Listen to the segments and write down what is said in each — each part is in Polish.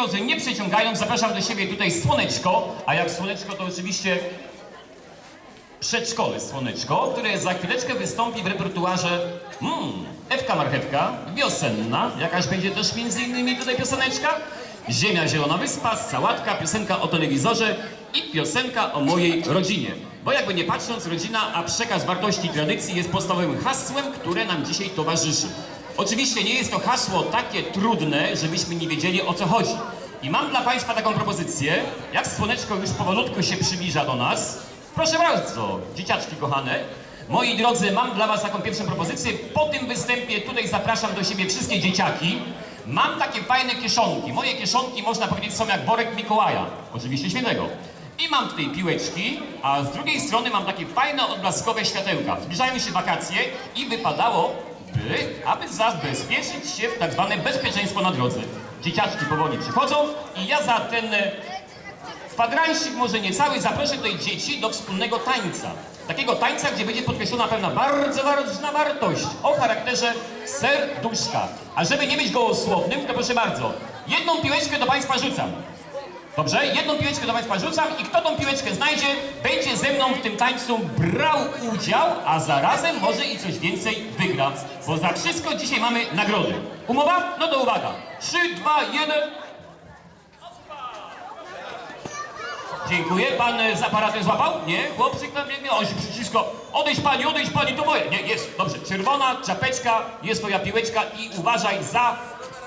drodzy, nie przeciągając, zapraszam do siebie tutaj Słoneczko, a jak Słoneczko to oczywiście przedszkole Słoneczko, które za chwileczkę wystąpi w repertuarze mm, Ewka Marchewka, wiosenna, jakaś będzie też między innymi tutaj pioseneczka, Ziemia Zielona Wyspa, Sałatka, piosenka o telewizorze i piosenka o mojej rodzinie. Bo jakby nie patrząc, rodzina, a przekaz wartości tradycji jest podstawowym hasłem, które nam dzisiaj towarzyszy. Oczywiście nie jest to hasło takie trudne, żebyśmy nie wiedzieli o co chodzi. I mam dla Państwa taką propozycję, jak Słoneczko już powolutku się przybliża do nas, Proszę bardzo, dzieciaczki kochane. Moi drodzy, mam dla was taką pierwszą propozycję. Po tym występie tutaj zapraszam do siebie wszystkie dzieciaki. Mam takie fajne kieszonki. Moje kieszonki, można powiedzieć, są jak worek Mikołaja. Oczywiście świętego. I mam tutaj piłeczki, a z drugiej strony mam takie fajne, odblaskowe światełka. Zbliżają się wakacje i wypadało, by, aby zabezpieczyć się w tak zwane bezpieczeństwo na drodze. Dzieciaczki powoli przychodzą i ja za ten e, Kwadransik może nie cały, zaproszę tutaj dzieci do wspólnego tańca. Takiego tańca, gdzie będzie podkreślona pewna bardzo ważna wartość o charakterze serduszka. A żeby nie być gołosłownym, to proszę bardzo, jedną piłeczkę do Państwa rzucam. Dobrze? Jedną piłeczkę do Państwa rzucam i kto tą piłeczkę znajdzie, będzie ze mną w tym tańcu brał udział, a zarazem może i coś więcej wygra. Bo za wszystko dzisiaj mamy nagrody. Umowa? No to uwaga. 3, 2, 1... Dziękuję. Pan z aparatem złapał? Nie? Chłopczyk nam biegnie. On się przyciska. Odejdź pani, odejdź pani, to moje. Nie, jest. Dobrze. Czerwona czapeczka, jest twoja piłeczka i uważaj za,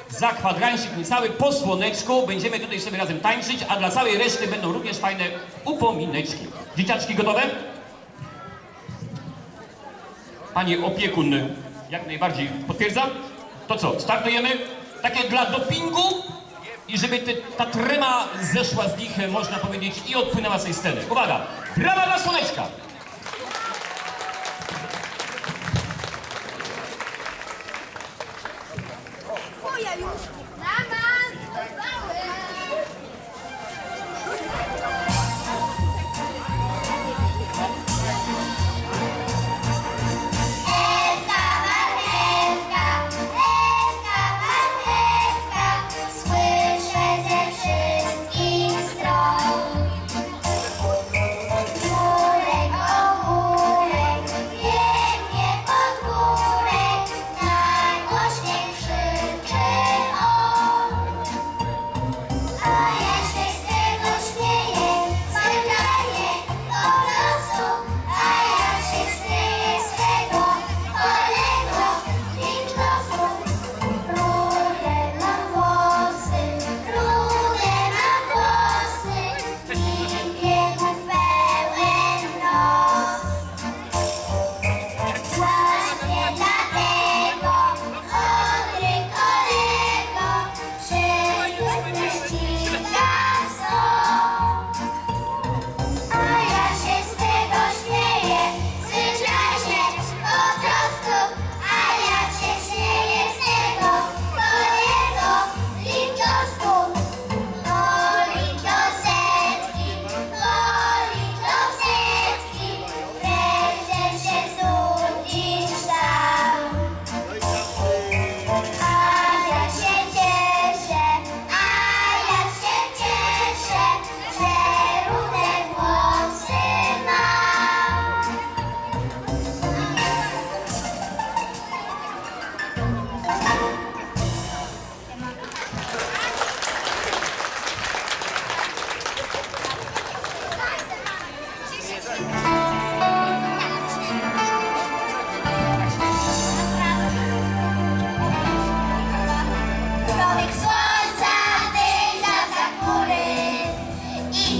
za kwadransik niecały po słoneczku. Będziemy tutaj sobie razem tańczyć, a dla całej reszty będą również fajne upomineczki. Dzieciaczki gotowe? Panie opiekun jak najbardziej potwierdza. To co, startujemy? Takie dla dopingu i żeby te, ta trema zeszła z nich, można powiedzieć, i odpłynęła z tej sceny. Uwaga! Brawa dla Słoneczka!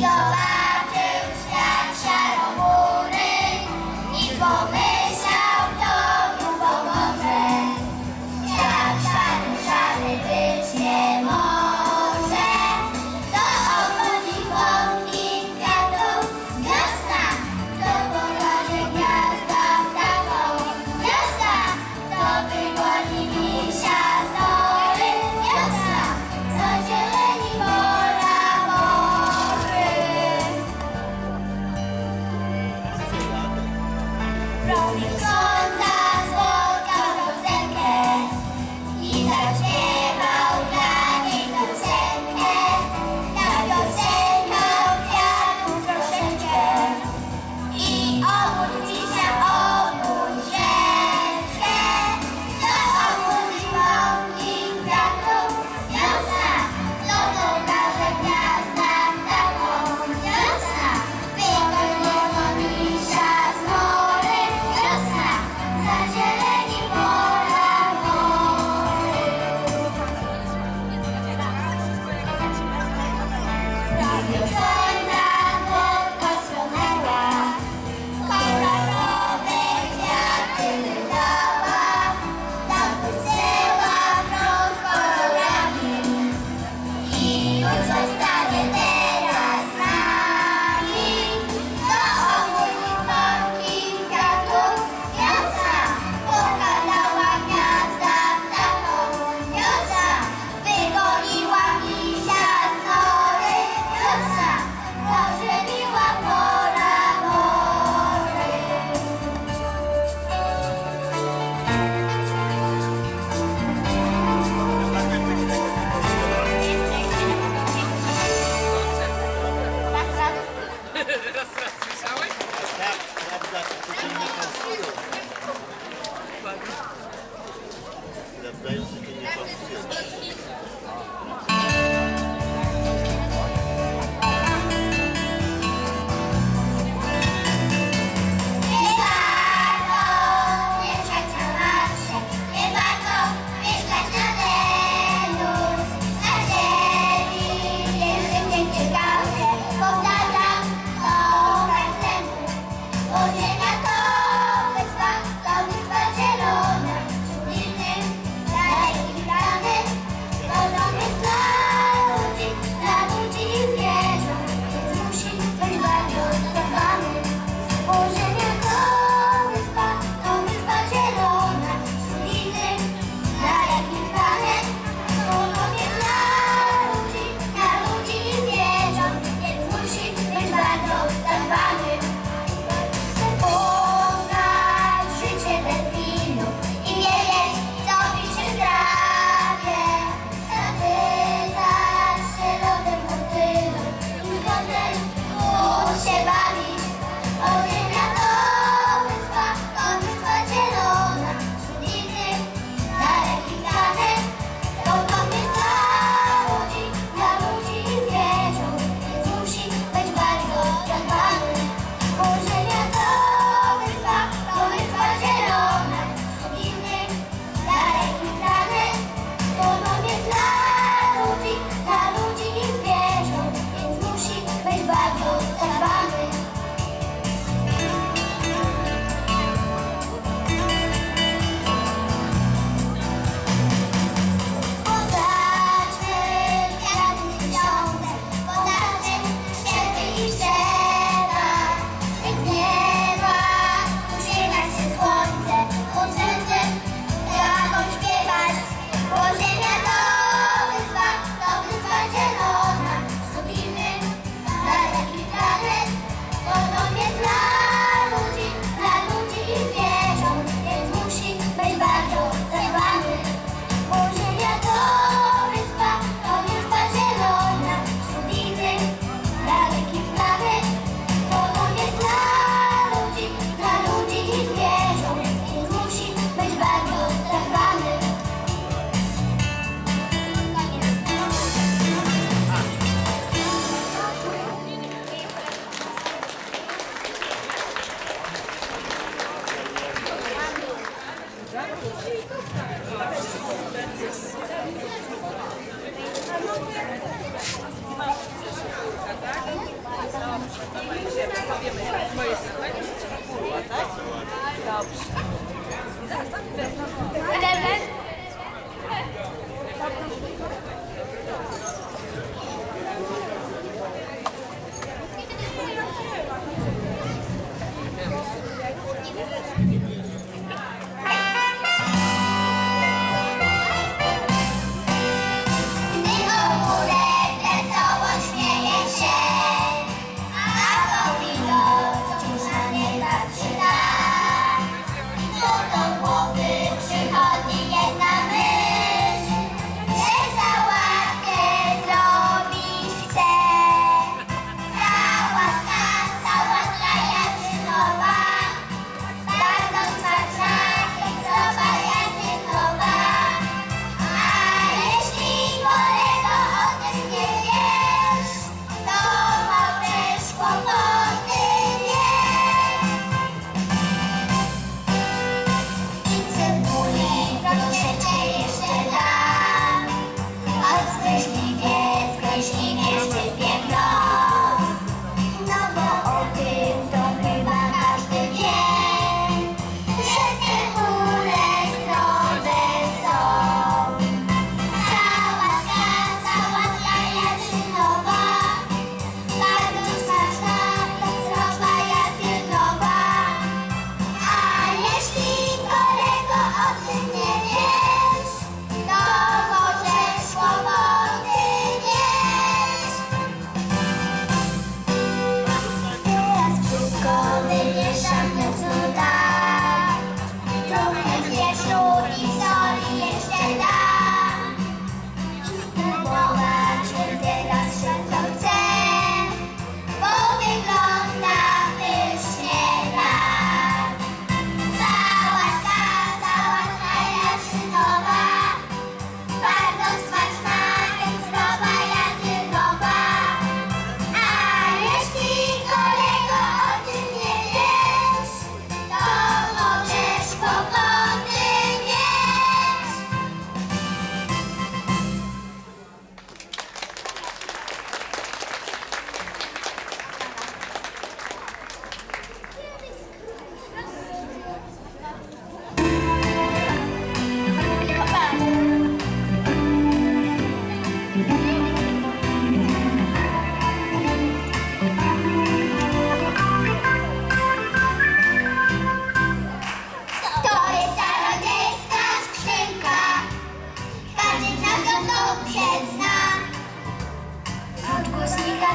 走吧。Wiosenna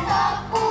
za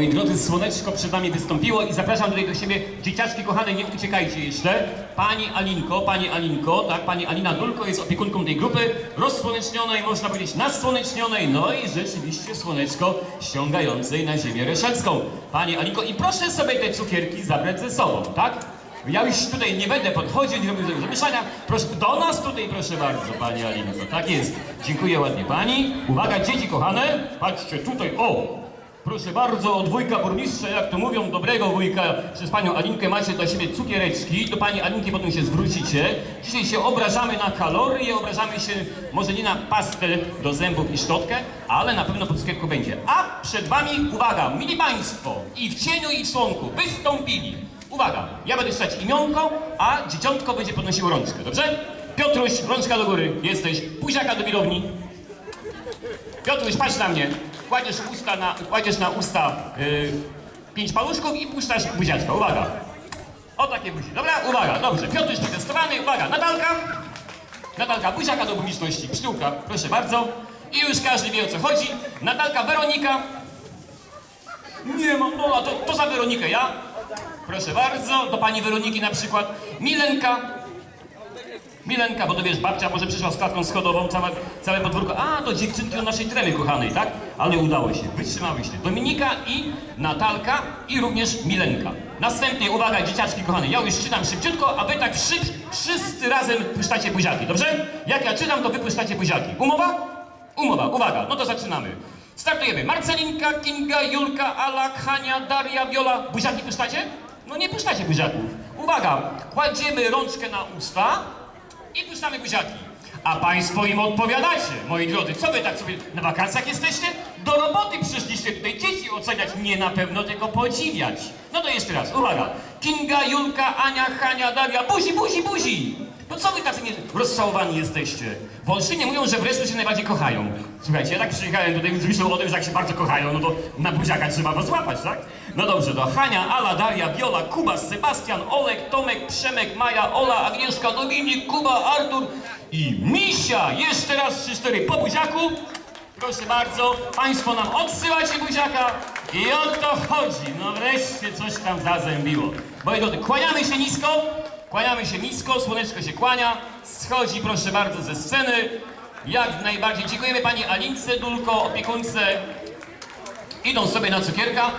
Moi drodzy, słoneczko przed nami wystąpiło i zapraszam tutaj do siebie. Dzieciaczki kochane, nie uciekajcie jeszcze. Pani Alinko, pani Alinko, tak, pani Alina Dulko jest opiekunką tej grupy, rozsłonecznionej, można powiedzieć nasłonecznionej, no i rzeczywiście słoneczko ściągającej na ziemię Reszelską. Pani Alinko, i proszę sobie te cukierki zabrać ze sobą, tak? Ja już tutaj nie będę podchodził, nie robię zamieszania. Proszę, do nas tutaj, proszę bardzo, pani Alinko. Tak jest. Dziękuję ładnie pani. Uwaga, dzieci kochane, patrzcie tutaj, o! Proszę bardzo, od wujka burmistrza, jak to mówią, dobrego wujka, przez panią Alinkę macie dla siebie cukiereczki, do pani Alinki potem się zwrócicie. Dzisiaj się obrażamy na kalorie, obrażamy się może nie na pastę do zębów i szczotkę, ale na pewno po cukierku będzie. A przed wami, uwaga, mili państwo, i w cieniu i w słonku wystąpili. Uwaga, ja będę czytać imionko, a dzieciątko będzie podnosiło rączkę, dobrze? Piotruś, rączka do góry, jesteś, buziaka do widowni. Piotruś, patrz na mnie. Kładziesz, usta na, kładziesz na usta y, pięć paluszków i puszczasz buziaczka. Uwaga. O takie buzi. Dobra, uwaga, dobrze. Piotruś przetestowany. Uwaga, Natalka. Natalka, buziaka do publiczności. Pszczółka, proszę bardzo. I już każdy wie o co chodzi. Natalka, Weronika. Nie mam, no a to, to za Weronikę ja. Proszę bardzo, do pani Weroniki na przykład. Milenka. Milenka, bo to wiesz, babcia może przyszła z klatką schodową, całe, całe podwórko. A, to dziewczynki od naszej tremy kochanej, tak? Ale udało się, wytrzymałyście. Dominika i Natalka i również Milenka. Następnie, uwaga, dzieciaczki kochane, ja już czytam szybciutko, a wy tak szyb, wszyscy razem puszczacie buziaki, dobrze? Jak ja czytam, to wy puszczacie buziaki. Umowa? Umowa, uwaga, no to zaczynamy. Startujemy. Marcelinka, Kinga, Julka, Ala, Hania, Daria, Viola. Buziaki puszczacie? No nie puszczacie buziaków. Uwaga, kładziemy rączkę na usta i puszczamy buziaki. A państwo im odpowiadacie, moi drodzy. Co wy tak sobie na wakacjach jesteście? Do roboty przyszliście tutaj dzieci oceniać, nie na pewno tylko podziwiać. No to jeszcze raz, uwaga. Kinga, Julka, Ania, Hania, Daria, buzi, buzi, buzi. No co wy tacy nie jesteście? W Olszynie mówią, że wreszcie się najbardziej kochają. Słuchajcie, ja tak przyjechałem tutaj z myślą o tym, że jak się bardzo kochają, no to na buziaka trzeba was złapać, tak? No dobrze, to Hania, Ala, Daria, Viola, Kuba, Sebastian, Olek, Tomek, Przemek, Maja, Ola, Agnieszka, Dominik, Kuba, Artur i Misia. Jeszcze raz trzy, cztery po buziaku. Proszę bardzo, Państwo nam odsyłacie buziaka i o to chodzi. No wreszcie coś tam zazębiło. Moi drodzy, kłaniamy się nisko, kłaniamy się nisko, słoneczko się kłania, schodzi proszę bardzo ze sceny. Jak najbardziej dziękujemy Pani Alince Dulko, opiekunce. Idą sobie na cukierka.